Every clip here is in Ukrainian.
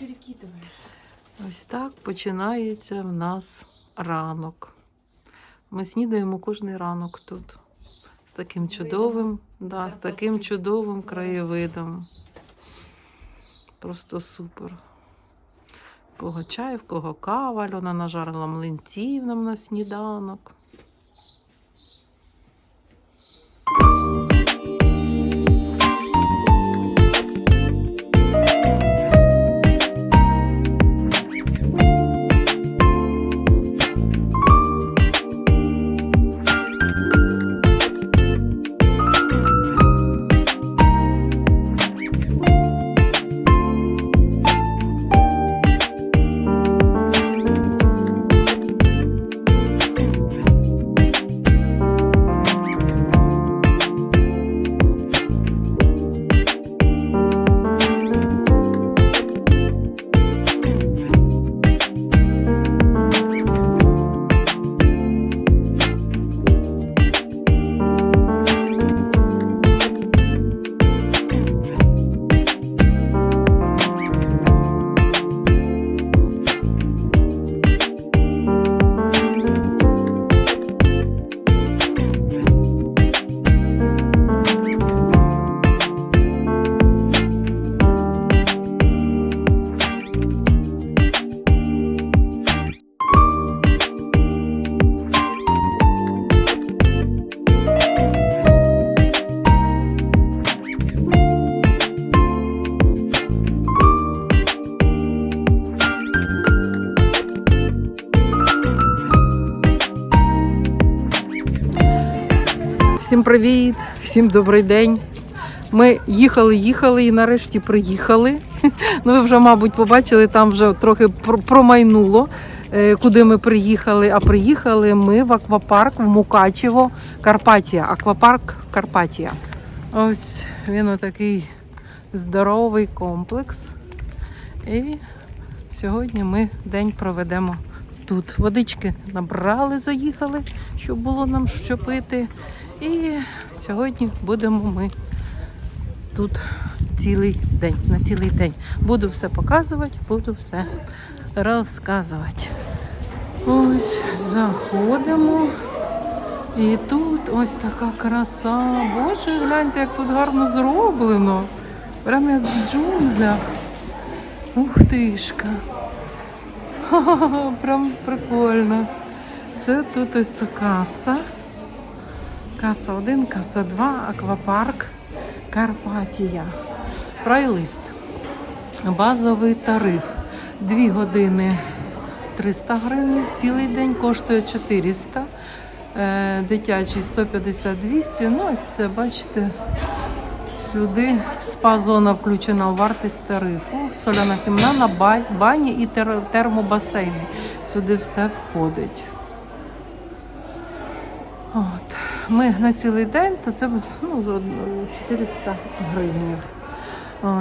перекидываешь. Ось так починається в нас ранок. Ми снідаємо кожний ранок тут. З таким чудовим, да, з таким чудовим краєвидом. Просто супер. В кого чай, в кого кава, Альона нажарила млинців нам на сніданок. Всім привіт, всім добрий день. Ми їхали, їхали і нарешті приїхали. Ну, ви вже, мабуть, побачили, там вже трохи промайнуло, е, куди ми приїхали. А приїхали ми в аквапарк в Мукачево, Карпатія. Аквапарк Карпатія. Ось він отакий здоровий комплекс. І сьогодні ми день проведемо тут. Водички набрали, заїхали, щоб було нам що пити. І сьогодні будемо ми тут цілий день, на цілий день. Буду все показувати, буду все розказувати. Ось заходимо. І тут ось така краса. Боже, гляньте, як тут гарно зроблено. Прямо як в джунглях. Ух тишка. Ха-ха-ха, прям прикольно. Це тут ось каса. Каса 1, каса 2, аквапарк Карпатія. Прайлист. Базовий тариф. 2 години 300 гривень, цілий день коштує 400. Е, Дитячий 150-200. Ну, ось все, бачите. Сюди спа-зона включена у вартість тарифу. Соляна кімната, бані і термобасейни. Сюди все входить. От. Ми на цілий день, то це ну, 400 гривень.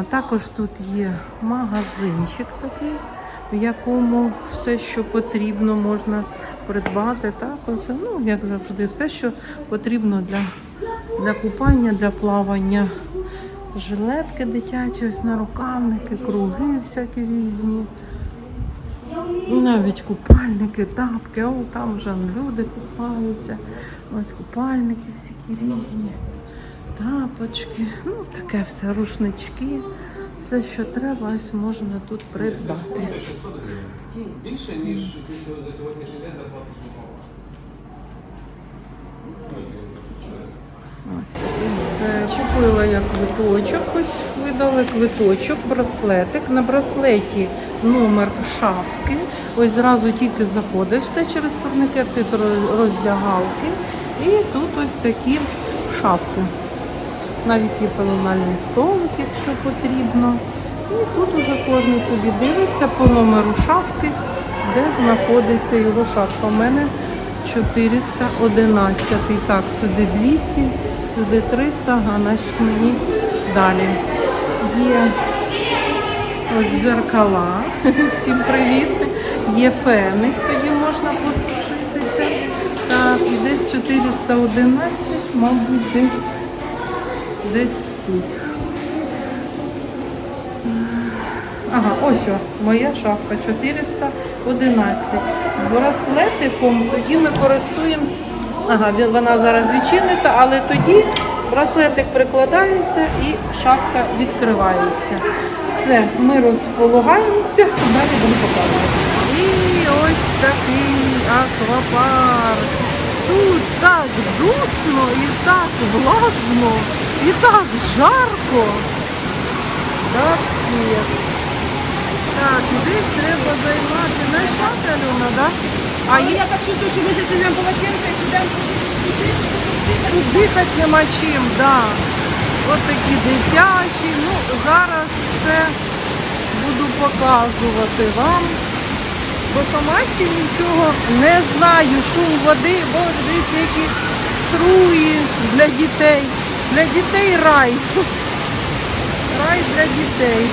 Також тут є магазинчик такий, в якому все, що потрібно, можна придбати. Так, ну, як завжди, все, що потрібно для, для купання, для плавання. Жилетки дитячі, ось нарукавники, круги всякі різні. Навіть купальники, тапки, о, там вже люди купаються. Ось купальники всякі різні, тапочки, ну таке все, рушнички, все, що треба, ось можна тут придбати. Більше, ніж ти за сьогоднішній день зарплату. Ось такий. Купила я квиточок, ось видали квиточок, браслетик. На браслеті номер шафки. Ось зразу тільки заходиш ти через турникет, ти роздягалки. І тут ось такі шафки. Навіть є пеленальний столик, якщо потрібно. І тут уже кожен собі дивиться по номеру шафки, де знаходиться його шафка. У мене 411. Так, сюди 200, сюди 300, а значить мені далі. Є ось дзеркала. Всім привіт. Є феник, тоді можна посушитися. Так, і десь 411, мабуть, десь, десь тут. Ага, ось о, моя шафка 411. Браслетиком тоді ми користуємося. Ага, вона зараз відчинена, але тоді браслетик прикладається і шафка відкривається. Все, ми розполагаємося, далі будемо показувати. І ось такий аквапарк. Тут так душно і так влажно, і так жарко. Капець. Так, десь треба займати. Знайшла ти, Альона, да? А я так чувствую, що ми ще сидимо полотенце і підемо туди, тут дихати нема чим, да. Ось такі дитячі. Ну, зараз це буду показувати вам. Бо сама ще нічого не знаю. Шум води, бо дивіться, які струї для дітей. Для дітей рай. Рай для дітей.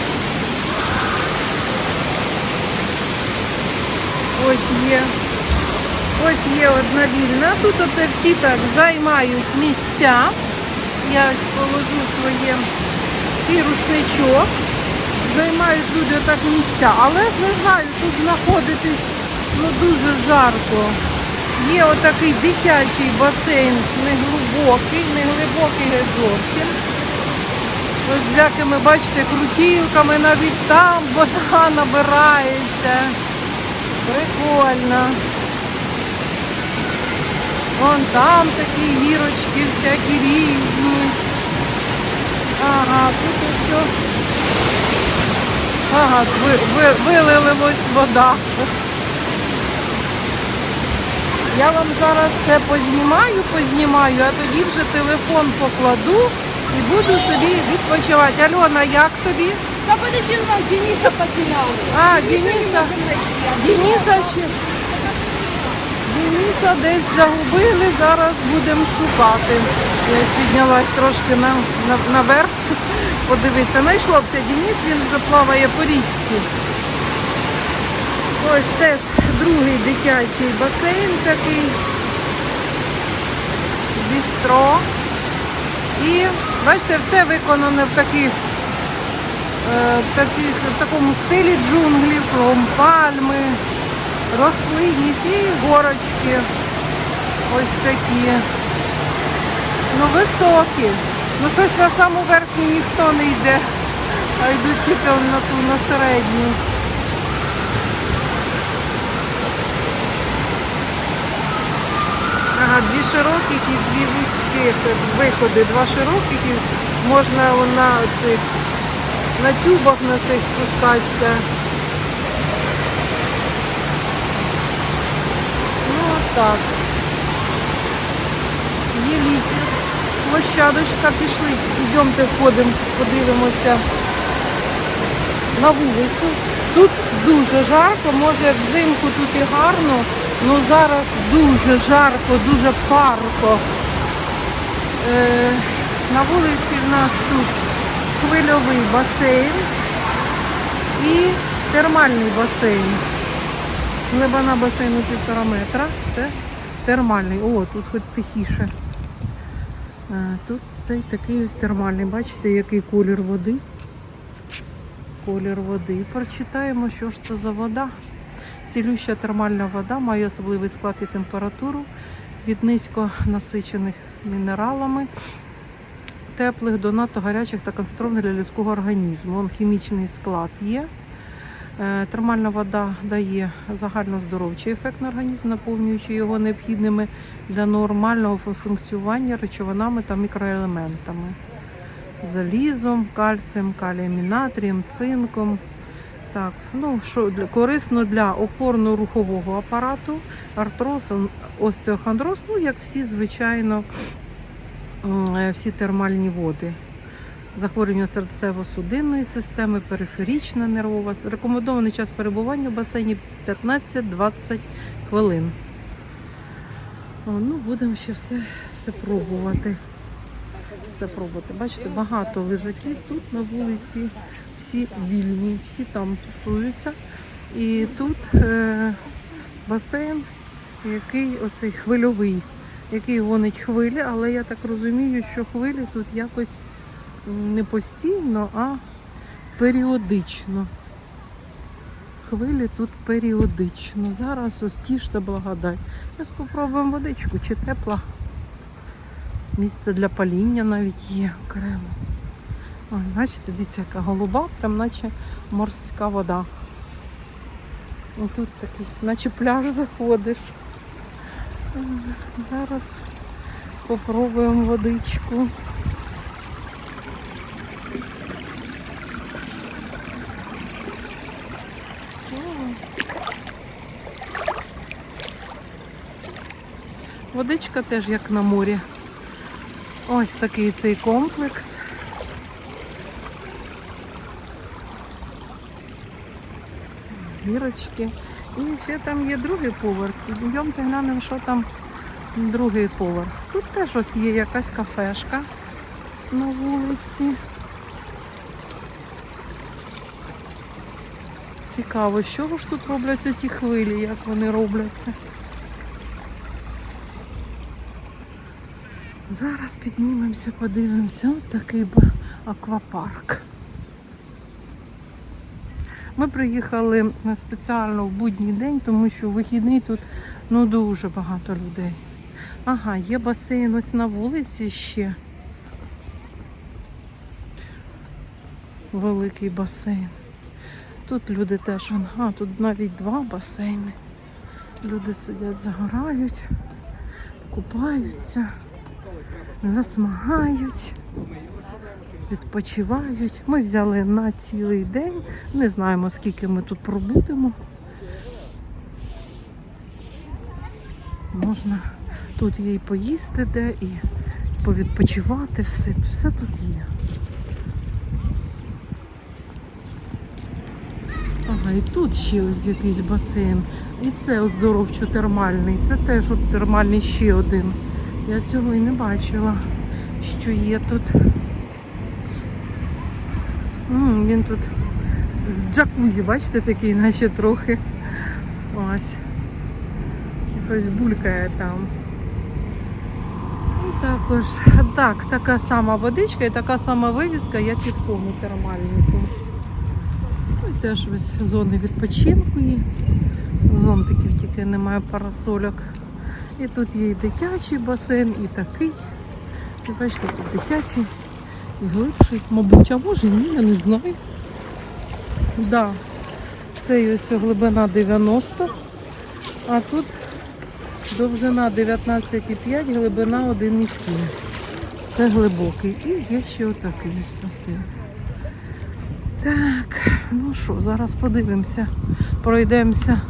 Ось є. Ось є одна вільна. Тут оце всі так займають місця. Я положу своє свій. Займають люди так місця. Але не знаю, тут знаходитись ну, дуже жарко. Є отакий дитячий басейн, не глибокий, не зовсім. Ось з всякими, бачите, крутілками, навіть там вода набирається. Прикольно. Вон там такі гірочки всякі різні. Ага, тут все. Ага, ви, ви, вилилась вода. Я вам зараз це познімаю, познімаю, а тоді вже телефон покладу і буду собі відпочивати. Альона, як тобі? Та подожди, у нас Дениса потеряли. А, Дениса Дениса ще. Дениса десь загубили, зараз будемо шукати. Я піднялась трошки на, на, наверх. Подивитися. Знайшовся Денис, він вже плаває по річці. Ось теж другий дитячий басейн такий. Бістро. І бачите, все виконане в таких е, таких, в такому стилі джунглів, пальми, рослинність і горочки. Ось такі. Ну, високі. Ну, щось на саму верхню ніхто не йде, а йдуть тільки на ту на середню. Ага, дві широких і дві вузьких виходи. Два широких і можна на цих на тюбах на цих спускатися. Ну от так. Є літня площадочка, пішли, йдемте сходимо, подивимося на вулицю. Тут дуже жарко, може взимку тут і гарно, але зараз дуже жарко, дуже парко. Е, на вулиці в нас тут хвильовий басейн і термальний басейн. Глибина басейну півтора метра. Це термальний. О, тут хоч тихіше. Е, Тут цей такий ось термальний. Бачите, який колір води. Колір води. Прочитаємо, що ж це за вода. Цілюща термальна вода має особливий склад і температуру від низько насичених мінералами, теплих до надто гарячих та концентрованих для людського організму. Вон хімічний склад є. Е, Термальна вода дає загальноздоровчий ефект на організм, наповнюючи його необхідними для нормального фу- функціонування речовинами та мікроелементами. Залізом, кальцієм, калієм натрієм, цинком. Так, ну що для корисно для опорно-рухового апарату, артроз, остеохондроз, ну як всі, звичайно, е, всі термальні води. Захворювання серцево-судинної системи, периферічна нервова. Рекомендований час перебування в басейні 15-20 хвилин. О, ну, будемо ще все, все пробувати. Все пробувати. Бачите, багато лежаків тут на вулиці, всі вільні, всі там тусуються. І тут е, басейн, який оцей хвильовий, який гонить хвилі, але я так розумію, що хвилі тут якось не постійно, а періодично. хвилі тут періодично. Зараз ось тіш та благодать. Ми спробуємо водичку, чи тепла. Місце для паління навіть є окремо. Ой, бачите, дивіться, яка голуба, прям наче морська вода. І тут такий, наче пляж заходиш. Зараз попробуємо водичку. Водичка теж як на морі. Ось такий цей комплекс. Гірочки. І ще там є другий поверх. Йдемте глянемо, що там другий поверх. Тут теж ось є якась кафешка на вулиці. Цікаво, чого ж тут робляться ті хвилі, як вони робляться. Зараз піднімемося, подивимося. Ось такий аквапарк. Ми приїхали спеціально в будній день, тому що в вихідний тут ну, дуже багато людей. Ага, є басейн ось на вулиці ще. Великий басейн. Тут люди теж, а тут навіть два басейни. Люди сидять, загорають, купаються, засмагають, відпочивають. Ми взяли на цілий день. Не знаємо, скільки ми тут пробудемо. Можна тут є і поїсти де, і повідпочивати, все, все тут є. Ага, і тут ще ось якийсь басейн. І це оздоровчо-термальний. Це теж термальний ще один. Я цього і не бачила, що є тут. М, він тут з джакузі, бачите, такий, наче трохи. Ось. Щось булькає там. І також, так, така сама водичка і така сама вивіска, як і в тому термальнику. І теж ось зони відпочинку є. Зонтиків тільки немає парасольок. І тут є і дитячий басейн, і такий. І бачите, тут дитячий і глибший. Мабуть, а може ні, я не знаю. Да. Це ось глибина 90, а тут довжина 19,5, глибина 1,7. Це глибокий. І є ще отакий ось басейн. Так, ну що, зараз подивимося, пройдемося.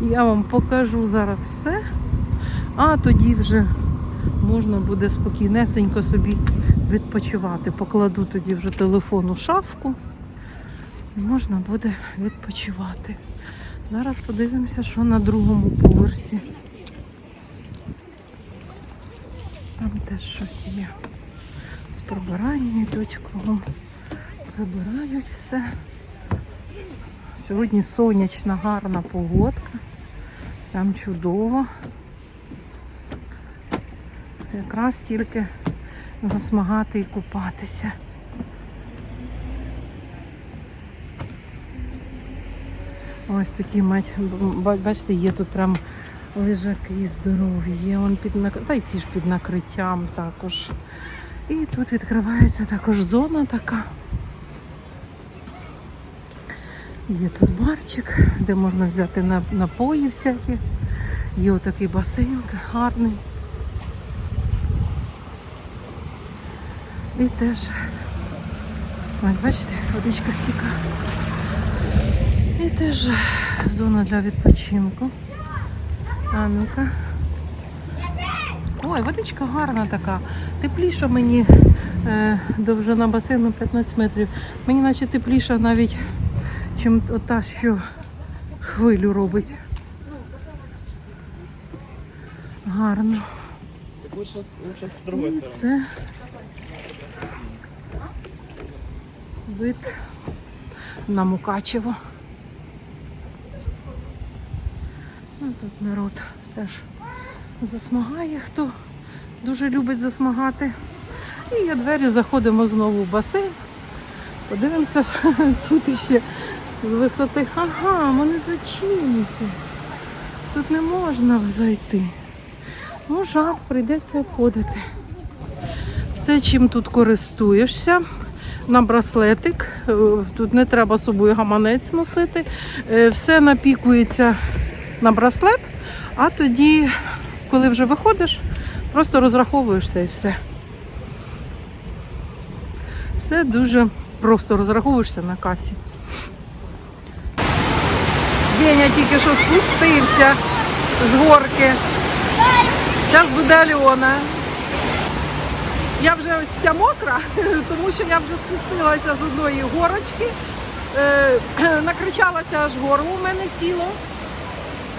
Я вам покажу зараз все, а тоді вже можна буде спокійнесенько собі відпочивати. Покладу тоді вже телефон у шафку і можна буде відпочивати. Зараз подивимося, що на другому поверсі. Там теж щось є. З прибирання йдуть. Прибирають все. Сьогодні сонячна, гарна погодка. Там чудово. Якраз тільки засмагати і купатися. Ось такі мать, бачите, є тут прям лежаки здорові, є он під нак... та й ці ж під накриттям також. І тут відкривається також зона така. Є тут барчик, де можна взяти напої всякі. Є отакий басейн гарний. І теж, ось бачите, водичка стіка. І теж зона для відпочинку. А ну-ка. Ой, водичка гарна така. Тепліша мені е, довжина басейну 15 метрів. Мені наче тепліша навіть, чим та, що хвилю робить. Гарно. І це вид на Мукачево. Ну, тут народ теж засмагає, хто дуже любить засмагати. І є двері, заходимо знову в басейн. Подивимося, тут іще з висоти. Ага, вони зачинені. Тут не можна зайти. Ну, жаль, прийдеться обходити. Все, чим тут користуєшся. На браслетик. Е, Тут не треба з собою гаманець носити. Е, Все напікується на браслет, а тоді, коли вже виходиш, просто розраховуєшся і все. Все дуже просто розраховуєшся на касі. Деня тільки що спустився з горки. Зараз буде Альона. Я вже ось вся мокра, тому що я вже спустилася з одної горочки. Е, накричалася аж горло у мене сіло.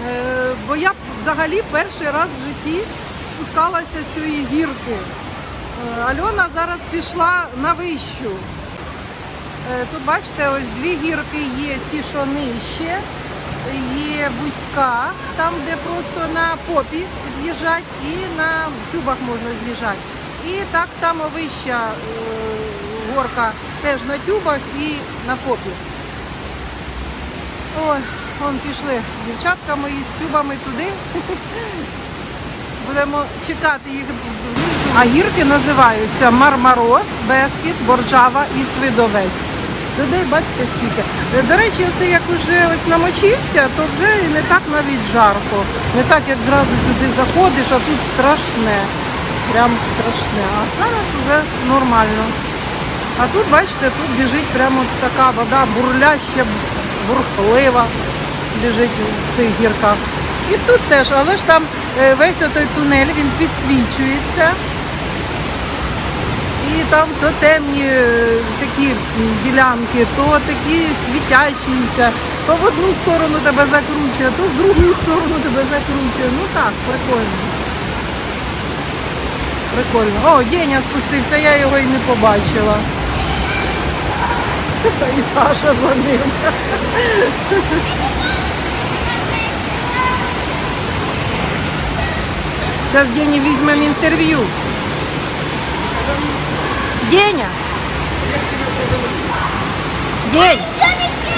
Е, бо я взагалі перший раз в житті спускалася з цієї гірки. Е, Альона зараз пішла на вищу. Тут бачите, ось дві гірки є, ті, що нижче, є вузька, там, де просто на попі з'їжджать, і на тюбах можна з'їжджати. І так само вища е, горка теж на тюбах і на попі. Ой, вон пішли дівчатка мої з тюбами туди. Будемо чекати їх. А гірки називаються Мармароз, Бескіт, Боржава і Свидовець. Людей бачите скільки. До речі, оце як уже ось намочився, то вже і не так навіть жарко. Не так, як зразу сюди заходиш, а тут страшне. Прям страшне. А зараз вже нормально. А тут, бачите, тут біжить прямо така вода бурляща, бурхлива біжить в цих гірках. І тут теж, але ж там е, весь той тунель він підсвічується. І там то темні е, такі ділянки, то такі світящіся, то в одну сторону тебе закручує, то в другу сторону тебе закручує. Ну так, прикольно. Прикольно. О, Деня спустився, я його і не побачила. І Саша за ним. Зараз Дені візьмемо інтерв'ю. Деня! День!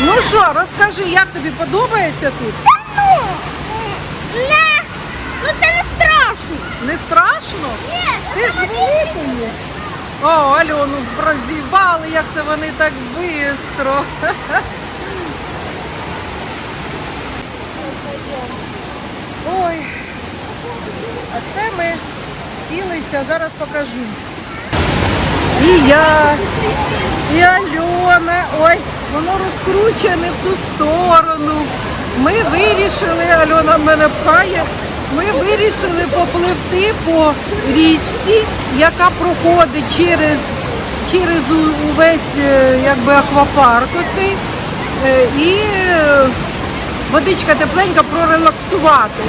Ну що, розкажи, як тобі подобається тут? Ну, не, ну це не страшно. Не страшно? Ні, Ти ж великий. О, Альону розібали, як це вони так швидко. Ой. А це ми сілися, зараз покажу. І я, і Альона. Ой, воно розкручене в ту сторону. Ми вирішили, Альона мене пхає, ми вирішили попливти по річці, яка проходить через, через увесь е, якби, аквапарк оцей. Е, І е, водичка тепленька прорелаксувати.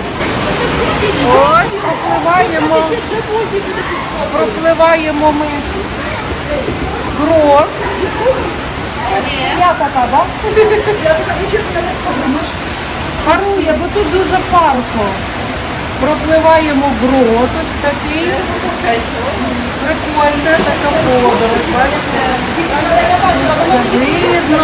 Ось, пропливаємо. Пропливаємо ми гро. Я така, так? Парує, бо тут дуже парко. Пропливаємо грот ось такий. Прикольна така подорож, бачите? Видно.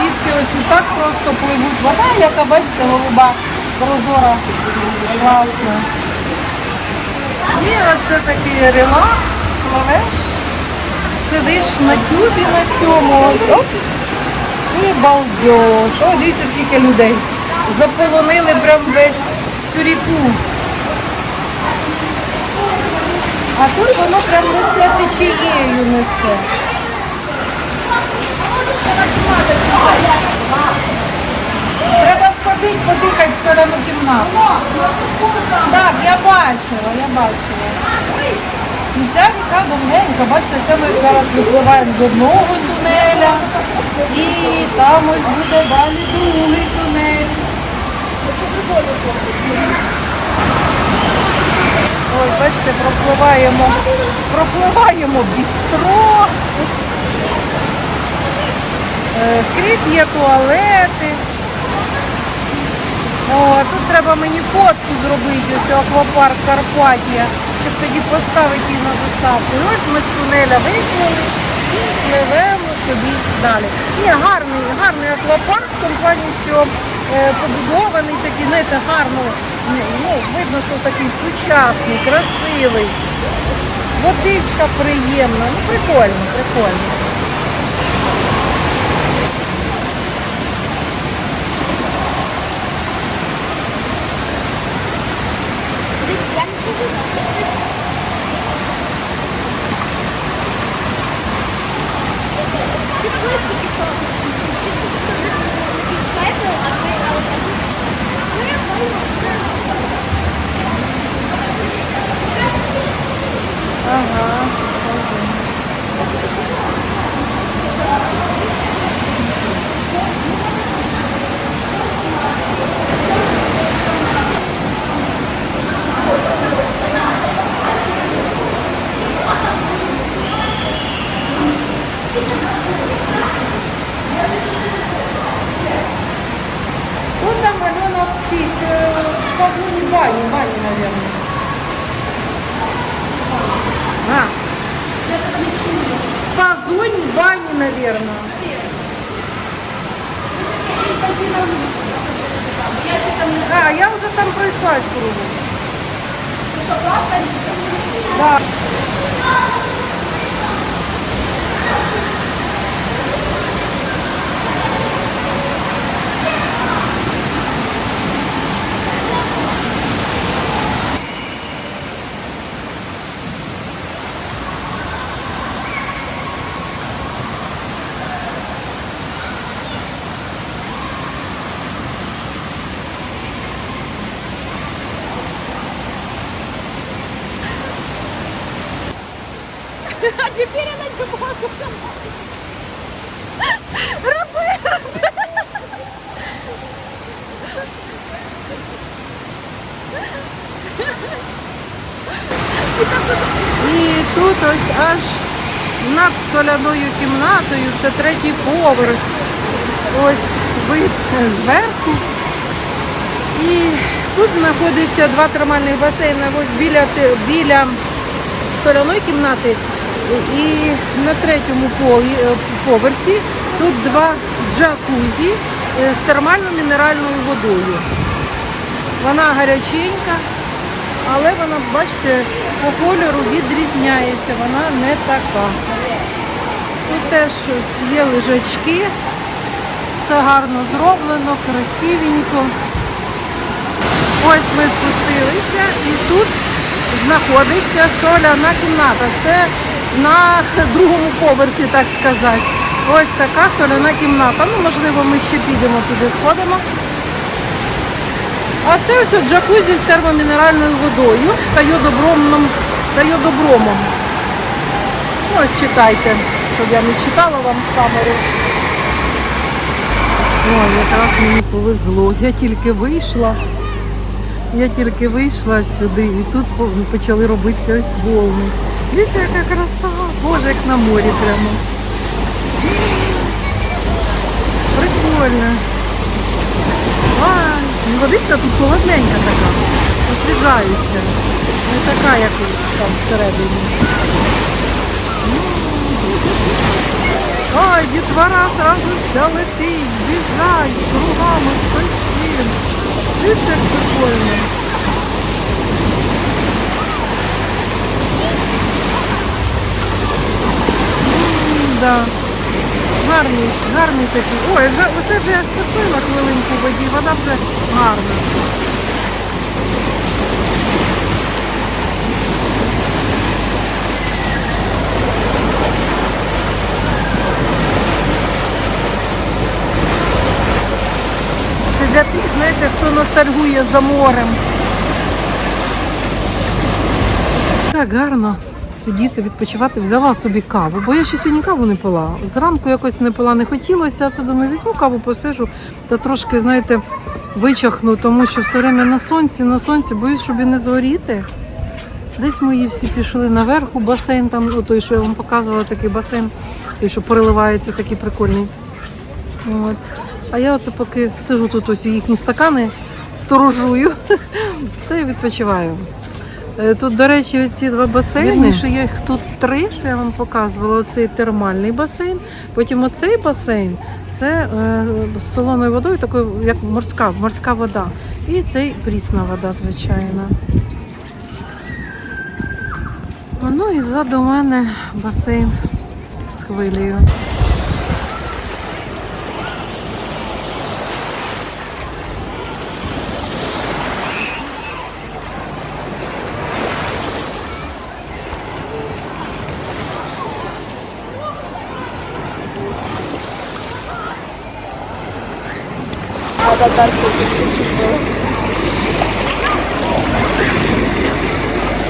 Дітки ось і так просто пливуть. Вода, яка, бачите, голуба, прозора, класна. І оце такий релакс, пливеш, сидиш на тюбі на цьому, і балдеж. О, дивіться, скільки людей. Заполонили прям весь всю ріку. А тут воно прям несе течією несе. Треба сходити, подихати в соляну кімнату. Так, я бачила, я бачила. Ця ріка довгенька, бачите, це ми зараз випливаємо з одного тунеля. І там ось буде далі другий тунель. Ось, бачите, пропливаємо, пропливаємо бістро. Е, Скрізь є туалети. О, тут треба мені фотку зробити, ось аквапарк Карпатія, щоб тоді поставити її на доставку. І ось ми з тунеля вийшли і пливемо собі далі. Ні, гарний, гарний аквапарк, в тому плані, що е, побудований такий, знаєте, гарно, ну, видно, що такий сучасний, красивий. Водичка приємна, ну прикольно, прикольно. Десь я не подумала. Підписники що? Підписники, а ти але Ага. Тут там Альона в цих, е, в спазуні бані, бані, мабуть. А. Спазунь бані, наверное. А, я уже там прошлась кругом. Ну что, классно? Да. І тут ось аж над соляною кімнатою, це третій поверх. Ось вид зверху. І тут знаходиться два термальних басейни ось біля, біля соляної кімнати. І на третьому поверсі тут два джакузі е, з термально-мінеральною водою. Вона гаряченька, але вона, бачите, по кольору відрізняється, вона не така. Тут теж є лежачки, все гарно зроблено, красивенько. Ось ми спустилися і тут знаходиться соляна кімната. Це на другому поверсі, так сказати. Ось така соляна кімната. Ну, можливо, ми ще підемо туди, сходимо. А це ось джакузі з термомінеральною водою та йодобромом. Та йодобромом. Ось читайте, щоб я не читала вам з камери. Ой, якраз мені повезло. Я тільки вийшла. Я тільки вийшла сюди і тут почали робитися ось волни. Дивіться, яка краса. Боже, як на морі прямо. Прикольно. Ну водичка тут холодненька така, освіжаюча. Не така, як там всередині. Ой, дітвора зразу вся летить, біжать, кругами, пощін. Дивіться, як прикольно. Да. Гарний, гарний такий. Ой, оце вже я спустила хвилинку в воді, вона вже гарна. Це для тих, знаєте, хто ностальгує за морем. Так гарно сидіти, відпочивати, взяла собі каву, бо я ще сьогодні каву не пила. Зранку якось не пила, не хотілося, це думаю, візьму каву, посижу та трошки, знаєте, вичахну, тому що все время на сонці, на сонці, боюсь, щоб і не згоріти. Десь мої всі пішли наверх у басейн, там о, той, що я вам показувала, такий басейн, той, що переливається, такий прикольний. От. А я оце поки сижу тут, ось їхні стакани сторожую, та й відпочиваю. Е, Тут, до речі, оці два басейни. Вірніше, їх тут три, що я вам показувала. Оцей термальний басейн, потім оцей басейн. Це е, з солоною водою, такою як морська, морська вода. І цей прісна вода, звичайно. Ну і ззаду у мене басейн з хвилею. Дальше чуть-чуть.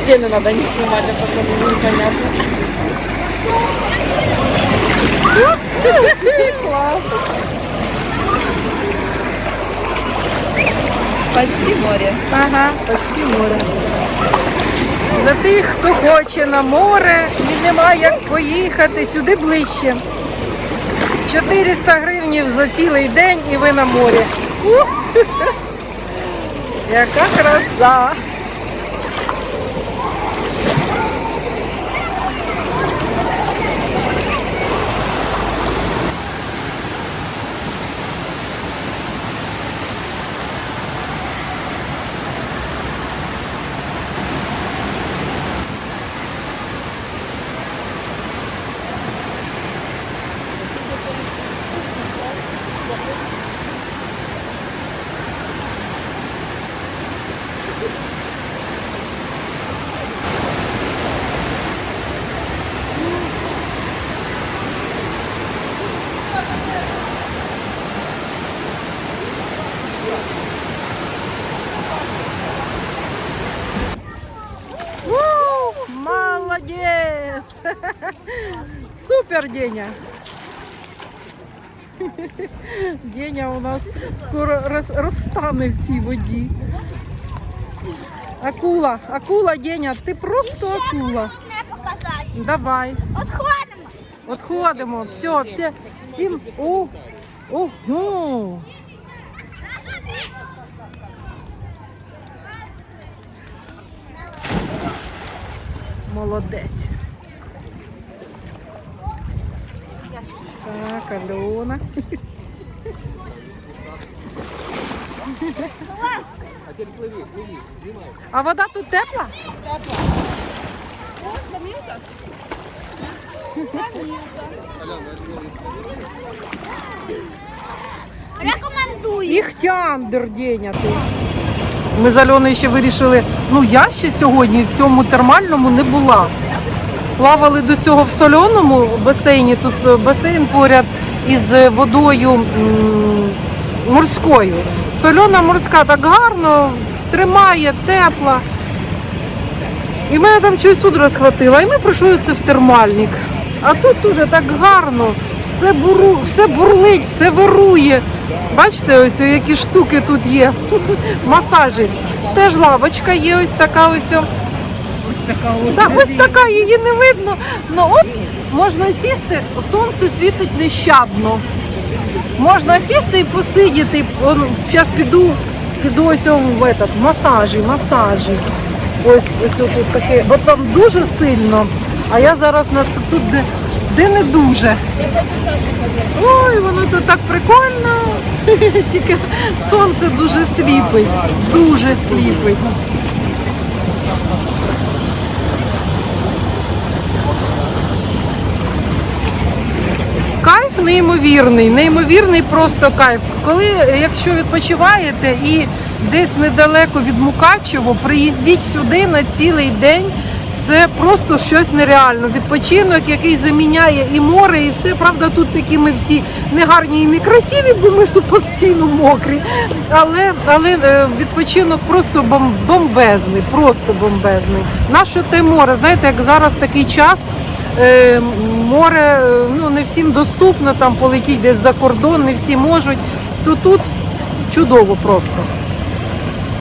Стены надо не снимать, а потом непонятно. Почти море. Ага, почти море. Для тих, хто хоче на море і немає як поїхати сюди ближче. 400 гривнів за цілий день і ви на морі. Яка краса! У, Молодец! Супер, Деня! Деня у нас скоро роз, розтане в цій воді. Акула, акула, Деня, ти просто акула. Давай, Отходимо. відходимо. Все, все, всім. О, ого. Молодець. Альона. А теперь пливи, пливи, знімай. А вода тут тепла? Аляна, пливи. Рекомендую. Іхтяндер Деня ти. Ми з Альоною ще вирішили, ну я ще сьогодні в цьому термальному не була. Плавали до цього в соленому басейні. Тут е, басейн поряд із водою морською. Сольона морська так гарно, тримає, тепла. І мене там щось судра схватила, і ми прийшли це в термальник. А тут дуже так гарно, все, буру, все бурлить, все вирує. Бачите, ось які штуки тут є. Масажі. Теж лавочка є, ось така ось. Ось така ось. Так, ось така, її не видно. Ну от можна сісти, сонце світить нещадно. Можна сісти і посидіти. Зараз піду, піду ось в этот, масажі, масажі. Ось ось тут таке, бо там дуже сильно. А я зараз на це тут, де, де не дуже. Ой, воно тут так прикольно. Тільки сонце дуже сліпить, дуже сліпить. Кайф неймовірний, неймовірний просто кайф. Коли, е, якщо відпочиваєте і десь недалеко від Мукачево, приїздіть сюди на цілий день. Це просто щось нереально. Відпочинок, який заміняє і море, і все. Правда, тут такі ми всі не гарні і не красиві, бо ми тут постійно мокрі. Але, але е, відпочинок просто бом- бомбезний, просто бомбезний. Наше те море, знаєте, як зараз такий час. Е, море е, ну не всім доступно, там полетіть десь за кордон, не всі можуть. То тут чудово просто.